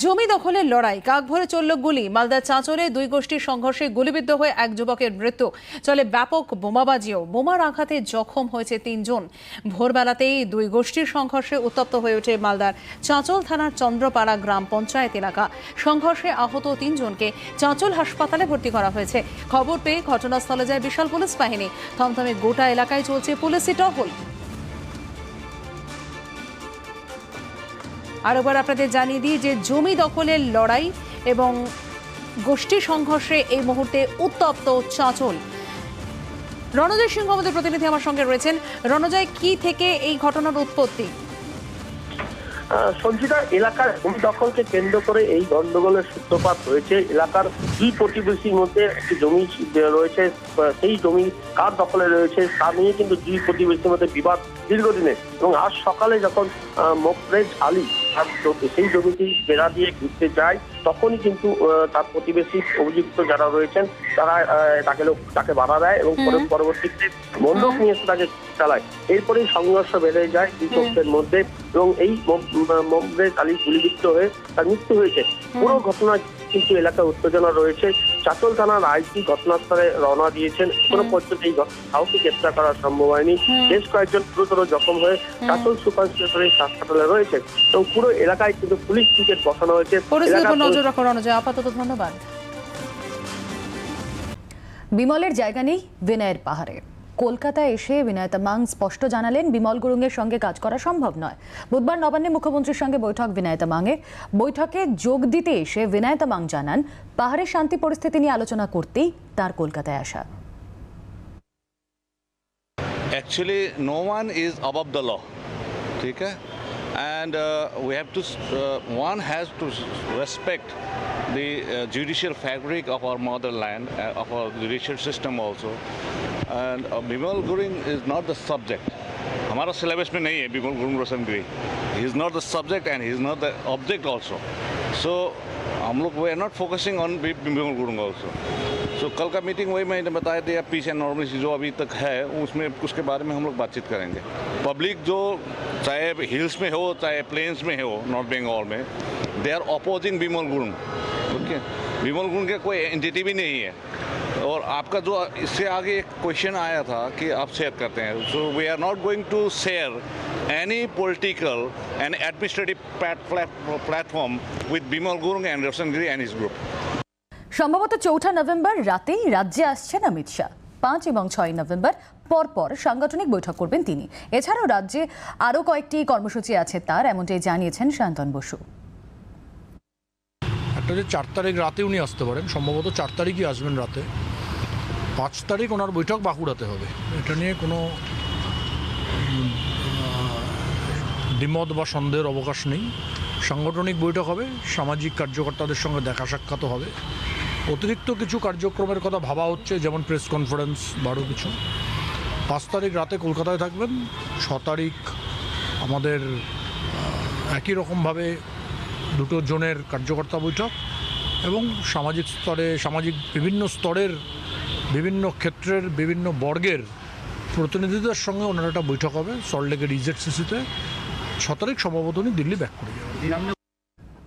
জমি দখলের লড়াই। কাক ভরে চলল গুলি। মালদার চাঁচলে দুই গোষ্ঠীর সংঘর্ষে গুলিবিদ্ধ হয়ে এক যুবকের মৃত্যু। চলে ব্যাপক বোমাবাজিও। বোমার আঘাতে জখম হয়েছে তিনজন। ভোরবেলাতেই দুই গোষ্ঠীর সংঘর্ষে উত্তপ্ত হয়ে ওঠে মালদার চাঁচল থানার চন্দ্রপাড়া গ্রাম পঞ্চায়েত এলাকা। সংঘর্ষে আহত তিনজনকে চাঁচল হাসপাতালে ভর্তি করা হয়েছে। খবর পেয়ে ঘটনাস্থলে যায় বিশাল পুলিশ বাহিনী। থমথমে গোটা এলাকায় চলছে পুলিশি টহল। আর এবার আপনাদের জানিয়ে দিই যে জমি দখলের লড়াই এবং গোষ্ঠী সংঘর্ষে এই মুহূর্তে উত্তপ্ত চাঁচল। রণজয় সিংহ আমাদের প্রতিনিধি আমার সঙ্গে রয়েছেন। রণজয়, কি থেকে এই ঘটনার উৎপত্তি? আহ, সঞ্চিতা এলাকার ভূমি দখলকে কেন্দ্র করে এই গন্ডগোলের সূত্রপাত হয়েছে। এলাকার দুই প্রতিবেশীর মধ্যে একটি জমি রয়েছে সেই জমি কার দখলে রয়েছে তা নিয়ে কিন্তু দুই প্রতিবেশীর মধ্যে বিবাদ দীর্ঘদিনের। এবং আজ সকালে যখন মোকরেজ আলী সেই জমিটি বেড়া দিয়ে ঘুরতে যায় তখনই কিন্তু তার প্রতিবেশী অভিযুক্ত যারা রয়েছেন তারা তাকে লোক- তাকে বাধা দেয় এবং পরবর্তীতে বন্দুক নিয়ে এসে তাকে চালায় এরপরেই সংঘর্ষ বেড়ে যায় দুই পক্ষের মধ্যে এবং এই মমরেজ আলী গুলিবিদ্ধ হয়ে তার মৃত্যু হয়েছে। পুরো ঘটনা কিন্তু এলাকায় উত্তেজনা রয়েছে। চাচল থানার আইসি ঘটনাস্থলে রওনা দিয়েছেন। এখনও পর্যন্ত এই কাউকে গ্রেপ্তার করা সম্ভব হয়নি। বেশ কয়েকজন গুরুতর জখম হয়ে চাচল সুপার স্পেশালিস্ট হাসপাতালে রয়েছে। এবং পুরো এলাকায় কিন্তু পুলিশ টিকেট বসানো হয়েছে। নজর রাখো রণজয় আপাতত ধন্যবাদ। বিমলের জায়গা নেই বিনয়ের পাহাড়ে। কলকাতায় এসে বিনয় তামাং স্পষ্ট জানালেন বিমল গুরুংয়ের সঙ্গে কাজ করা সম্ভব নয় বুধবার নবান্নে মুখ্যমন্ত্রীর সঙ্গে বৈঠক বিনয় তামাংয়ের বৈঠকে যোগ দিতে এসে বিনয় তামাং জানান পাহাড়ের শান্তি পরিস্থিতি নিয়ে আলোচনা করতেই তার কলকাতায় আসা actually no one is above the law ठीक है and uh, we have to uh, one has to respect the uh, judicial fabric of our motherland uh, of our judicial system also and uh, Bimal Guring is not the subject हमारा syllabus में नहीं है Bimal Gurung Roshan Giri he is not the subject and he is not the object also so हम लोग we are not focusing on Bimal Gurung also सो कल का meeting वही मैंने बताया दिया पीस एंड नॉर्मलिटी जो अभी तक है, उसमें उसके बारे में हम लोग बातचीत करेंगे। पब्लिक जो, चाहे हिल्स में हो, चाहे प्लेन्स में हो नॉर्थ बंगाल में they are opposing Bimal Gurung okay Bimal Gurung के कोई एंटिटी भी नहीं है। और आपका जो, इससे आगे एक क्वेश्चन आया था कि आप शेयर करते हैं। So we are not going to share any political and administrative platform with Bimal Gurung and Roshan Giri and his group সম্ভবত চৌঠা নভেম্বর রাতেই রাজ্যে আসছেন অমিত শাহ। পাঁচ এবং ছয় নভেম্বর পরপর সাংগঠনিক বৈঠক করবেন তিনি। এছাড়াও রাজ্যে আরও কয়েকটি কর্মসূচি আছে তার, এমনটাই জানিয়েছেন শান্তন বসু। একটা যে চার তারিখ রাতে উনি আসতে পারেন, সম্ভবত চার তারিখই আসবেন রাতে। পাঁচ তারিখ ওনার বৈঠক বাঁকুড়াতে হবে। এটা নিয়ে কোনো দ্বিমত বা সন্দেহের অবকাশ নেই। সাংগঠনিক বৈঠক হবে, সামাজিক কার্যকর্তাদের সঙ্গে দেখা সাক্ষাৎ হবে। অতিরিক্ত কিছু কার্যক্রমের কথা ভাবা হচ্ছে, যেমন প্রেস কনফারেন্স বারো কিছু। পাঁচ তারিখ রাতে কলকাতায় থাকবেন। ছ তারিখ আমাদের একই রকমভাবে দুটো জনের কার্যকর্তা বৈঠক এবং সামাজিক স্তরে, সামাজিক বিভিন্ন স্তরের, বিভিন্ন ক্ষেত্রের, বিভিন্ন বর্গের প্রতিনিধিদের সঙ্গে ওনার একটা বৈঠক হবে সল্টলেকের ইজেড সিসিতে ছ তারিখ সম্ভবত উনি দিল্লি ব্যাক করে যাবেন।